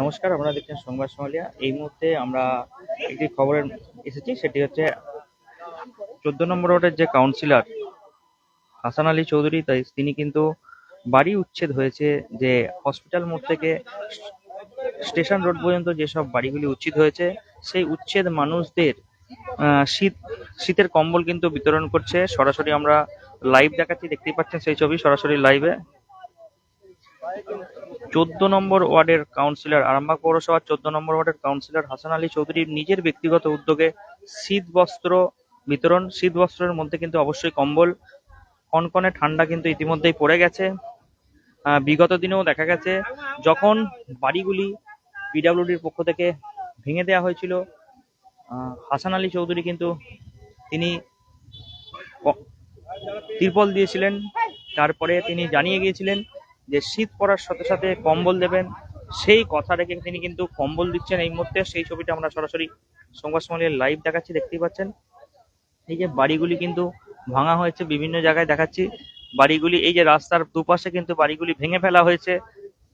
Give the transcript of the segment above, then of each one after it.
নমস্কার, আপনারা দেখছেন সংবাদ সোমালিয়া। এই মুহূর্তে আমরা একটি খবরের এসেছি, সেটি হচ্ছে চোদ্দ নম্বর ওয়ার্ডের যে কাউন্সিলর হাসান আলী চৌধুরী, তাই তিনি কিন্তু বাড়ি উচ্ছেদ হয়েছে যে হসপিটাল মোড় থেকে স্টেশন রোড পর্যন্ত যেসব বাড়িগুলি উচ্ছেদ হয়েছে, সেই উচ্ছেদ মানুষদের শীত, শীতের কম্বল কিন্তু বিতরণ করছে। সরাসরি আমরা লাইভ দেখাচ্ছি, দেখতেই পাচ্ছেন সেই ছবি সরাসরি লাইভে চোদ্দ নম্বর ওয়ার্ডের কাউন্সিলর আরামবাগ পৌরসভার চোদ্দ নম্বর ওয়ার্ডের কাউন্সিলর হাসান আলী চৌধুরীর নিজের ব্যক্তিগত উদ্যোগে শীত বস্ত্র বিতরণ, শীত বস্ত্রের মধ্যে কিন্তু অবশ্যই কম্বল, কনকনে ঠান্ডা কিন্তু ইতিমধ্যেই পড়ে গেছে। বিগত দিনেও দেখা গেছে, যখন বাড়িগুলি পিডাব্লিউডির পক্ষ থেকে ভেঙে দেওয়া হয়েছিল হাসান আলী চৌধুরী কিন্তু তিনি তিরপল দিয়েছিলেন, তারপরে তিনি জানিয়ে গিয়েছিলেন যে শীত পড়ার সাথে সাথে কম্বল দেবেন, সেই কথা রেখে তিনি কিন্তু কম্বল দিচ্ছেন এই মুহূর্তে। সেই ছবিটা আমরা সরাসরি সংবাদ সম্মেলনের লাইভ দেখাচ্ছি, দেখতেই পাচ্ছেন। এই যে বাড়িগুলি কিন্তু ভাঙা হয়েছে, বিভিন্ন জায়গায় দেখাচ্ছি। বাড়িগুলি, এই যে রাস্তার দুপাশে কিন্তু বাড়িগুলি ভেঙে ফেলা হয়েছে।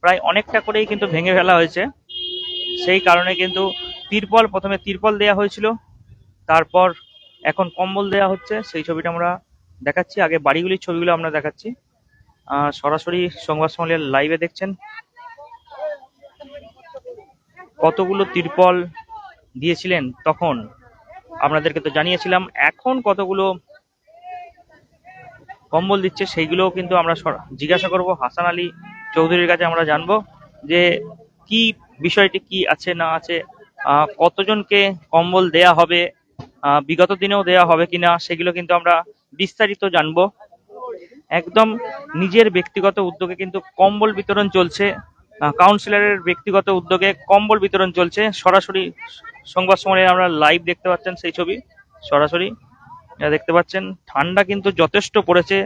প্রায় অনেকটা করেই কিন্তু ভেঙে ফেলা হয়েছে। সেই কারণে কিন্তু তিরপল, প্রথমে তিরপল দেয়া হয়েছিল। তারপর এখন কম্বল দেয়া হচ্ছে। সেই ছবিটা আমরা দেখাচ্ছি। আগে বাড়িগুলির ছবিগুলো আমরা দেখাচ্ছি। সরাসরি সংবাদ সম্মেলনের লাইভে দেখছেন। কতগুলো তিরপল দিয়েছিলেন তখন? আপনাদেরকে তো জানিয়েছিলাম, এখন কতগুলো কম্বল দিচ্ছে সেইগুলোও কিন্তু আমরা জিজ্ঞাসা করব। হাসান আলী চৌধুরীর কাছে আমরা জানব যে কি বিষয়টি, কি আছে, না আছে কতজনকে কম্বল দেয়া হবে বিগত দিনেও দেয়া হবে কিনা, সেগুলো কিন্তু আমরা বিস্তারিত জানব। একদম নিজের ব্যক্তিগত উদ্যোগে কিন্তু কম্বল বিতরণ চলছে। কাউন্সিলরের ব্যক্তিগত উদ্যোগে কম্বল বিতরণ চলছে। সরাসরি সংবাদ সময়ে আমরা লাইভ দেখতে পাচ্ছেন সেই ছবি। সরাসরি দেখতে পাচ্ছেন, ঠান্ডা কিন্তু যথেষ্ট পড়েছে।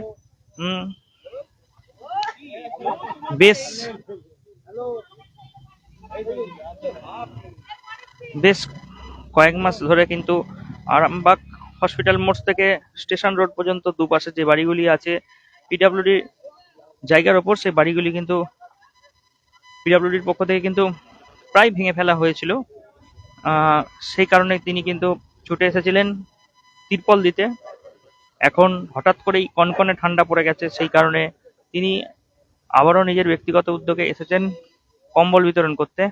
বেশ। বেশ কয়েক মাস ধরে কিন্তু আরামবাগ হসপিটাল মোড় থেকে স্টেশন রোড পর্যন্ত দুপাশে যে বাড়িগুলি আছে পিডাব্লিউডি জায়গার ওপর সেই বাড়িগুলি কিন্তু পিডাব্লিউডির পক্ষ থেকে কিন্তু প্রায় ভেঙে ফেলা হয়েছিল। সেই কারণে তিনি কিন্তু ছুটে এসেছিলেন তিরপল দিতে। এখন হঠাৎ করেই কনকনে ঠান্ডা পড়ে গেছে, সেই কারণে তিনি আবারও নিজের ব্যক্তিগত উদ্যোগে এসেছেন কম্বল বিতরণ করতে।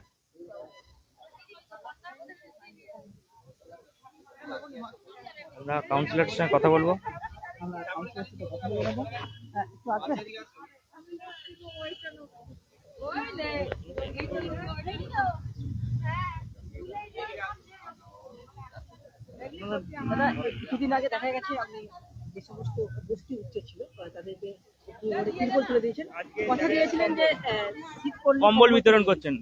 আমরা কাউন্সিলরের সঙ্গে কথা বলব। আমরা কাউন্সিলরের সাথে কথা বলে নেব একটু আসবে দাদা কিছুদিন আগে দেখা গেছে আপনি যে সমস্ত গোষ্ঠী উচ্চে ছিল তাদেরকে তিরপল তুলে দিয়েছেন। কথা দিয়েছিলেন যে কম্বল বিতরণ করছেন।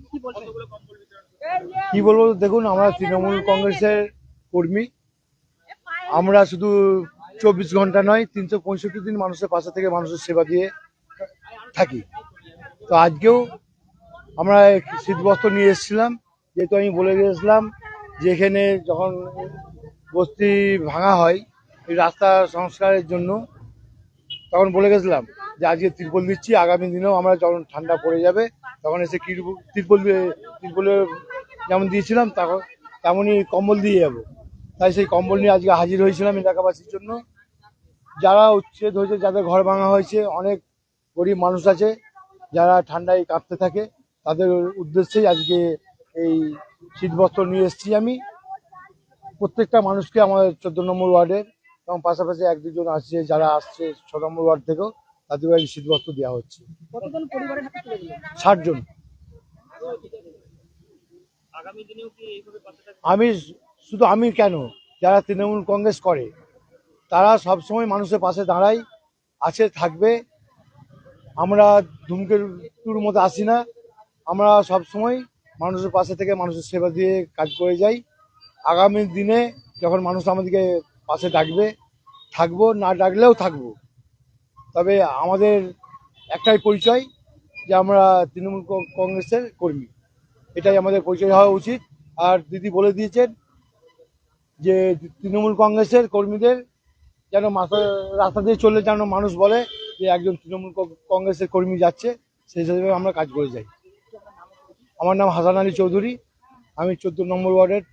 কি বলব দেখুন আমরা তৃণমূল কংগ্রেসের কর্মী। আমরা শুধু চব্বিশ ঘণ্টা নয়, তিনশো পঁয়ষট্টি দিন মানুষের পাশে থেকে মানুষের সেবা দিয়ে থাকি। তো আজকেও আমরা শীতবস্ত্র নিয়ে এসেছিলাম, যেহেতু আমি বলে গিয়েছিলাম যে এখানে যখন বস্তি ভাঙা হয়, এই রাস্তা সংস্কারের জন্য, তখন বলে গেছিলাম যে আজকে তিরপল দিচ্ছি, আগামী দিনেও আমরা যখন ঠান্ডা পড়ে যাবে, তখন এসে তিরপল দিয়ে- যেমন দিয়েছিলাম তখন তেমনই কম্বল দিয়ে যাব। তাই সেই কম্বল নিয়ে আজকে হাজির হয়েছিলাম এলাকাবাসীর জন্য। যারা উচ্ছেদ হয়েছে যাদের ঘর ভাঙা হয়েছে অনেক গরিব মানুষ আছে যারা ঠান্ডায় কাঁপতে থাকে তাদের উদ্দেশ্যেই আজকে এই শীতবস্ত্র নিয়ে এসেছি আমি। প্রত্যেকটা মানুষকে আমাদের চোদ্দ নম্বর ওয়ার্ডের এবং পাশাপাশি এক দুজন আসছে যারা আসছে ছ নম্বর ওয়ার্ড থেকেও তাদেরও এই শীতবস্ত্র দেওয়া হচ্ছে। কতজন পরিবারের হাতে তুলে দিলেন? ষাট জন। আগামী দিনেও কি এইভাবে পাশে থাকবেন? আমি শুধু আমি কেন? যারা তৃণমূল কংগ্রেস করে, তারা সবসময় মানুষের পাশে দাঁড়ায়, আছে, থাকবে। আমরা ধূমকেতুর মতো আসি না। আমরা সবসময় মানুষের পাশে থেকে মানুষের সেবা দিয়ে কাজ করে যাই। আগামী দিনে যখন মানুষ আমাদেরকে পাশে ডাকবে, থাকব, না ডাকলেও থাকব। তবে আমাদের একটাই পরিচয় যে আমরা তৃণমূল কংগ্রেসের কর্মী। এটাই আমাদের পরিচয় হওয়া উচিত। আর দিদি বলে দিয়েছেন যে তৃণমূল কংগ্রেসের কর্মীদের যেন মাথা রাস্তা দিয়ে চললে যেন মানুষ বলে যে একজন তৃণমূল কংগ্রেসের কর্মী যাচ্ছে, সেই হিসাবে আমরা কাজ করে যাই। আমার নাম হাসান আলী চৌধুরী, আমি চোদ্দ নম্বর ওয়ার্ডের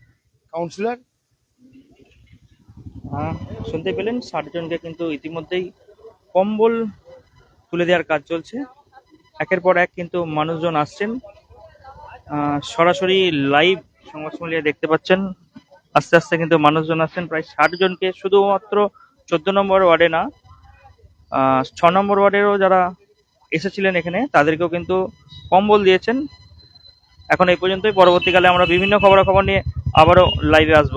কাউন্সিলর। শুনতে পেলেন ষাট জনকে কিন্তু ইতিমধ্যেই কম্বল তুলে দেওয়ার কাজ চলছে। একের পর এক কিন্তু মানুষজন আসছেন। সরাসরি লাইভ সংবাদ দেখতে পাচ্ছেন আস্তে আস্তে কিন্তু মানুষজন আসছেন প্রায় ষাট জনকে শুধুমাত্র চোদ্দ নম্বর ওয়ার্ডে না ছ নম্বর ওয়ার্ডেরও যারা এসেছিলেন এখানে, তাদেরকেও কিন্তু কম্বল দিয়েছেন। এখন এই পর্যন্তই, পরবর্তীকালে আমরা বিভিন্ন খবরাখবর নিয়ে আবারও লাইভে আসব।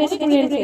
রেস্টুরেন্টে